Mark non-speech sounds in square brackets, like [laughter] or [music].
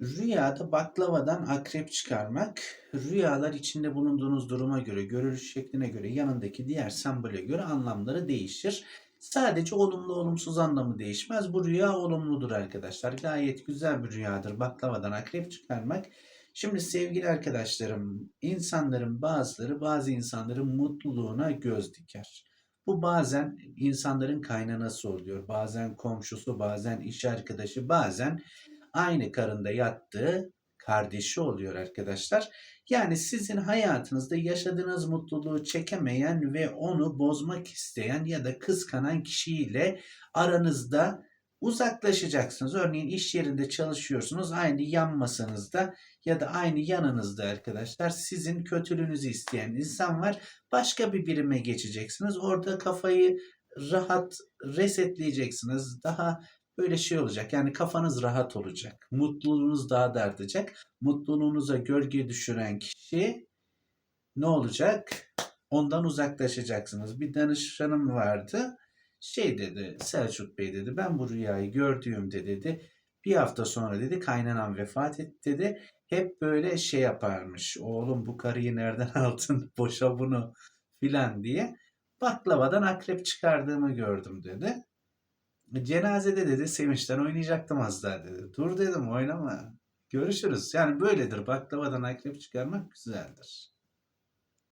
Rüyada baklavadan akrep çıkarmak, rüyalar içinde bulunduğunuz duruma göre, görülüş şekline göre, yanındaki diğer sembole göre anlamları değişir. Sadece olumlu olumsuz anlamı değişmez. Bu rüya olumludur arkadaşlar. Gayet güzel bir rüyadır baklavadan akrep çıkarmak. Şimdi sevgili arkadaşlarım, insanların bazıları bazı insanların mutluluğuna göz diker. Bu bazen insanların kaynanası oluyor, bazen komşusu, bazen iş arkadaşı, bazen aynı karında yattığı kardeşi oluyor arkadaşlar. Yani sizin hayatınızda yaşadığınız mutluluğu çekemeyen ve onu bozmak isteyen ya da kıskanan kişiyle aranızda uzaklaşacaksınız. Örneğin iş yerinde çalışıyorsunuz. Aynı yan masanızda ya da aynı yanınızda arkadaşlar sizin kötülüğünüzü isteyen insan var. Başka bir birime geçeceksiniz. Orada kafayı rahat resetleyeceksiniz. Daha böyle şey olacak. Yani kafanız rahat olacak. Mutluluğunuz daha da artacak. Mutluluğunuza gölge düşüren kişi ne olacak? Ondan uzaklaşacaksınız. Bir danışanım vardı. Şey dedi Selçuk Bey dedi ben bu rüyayı gördüğümde dedi bir hafta sonra dedi kaynanam vefat etti dedi. Hep böyle şey yaparmış. Oğlum bu karıyı nereden [laughs] aldın? Boşa bunu filan diye. Baklavadan akrep çıkardığımı gördüm dedi. Cenazede dedi sevinçten oynayacaktım az dedi. Dur dedim oynama. Görüşürüz. Yani böyledir. Baklavadan akrep çıkarmak güzeldir.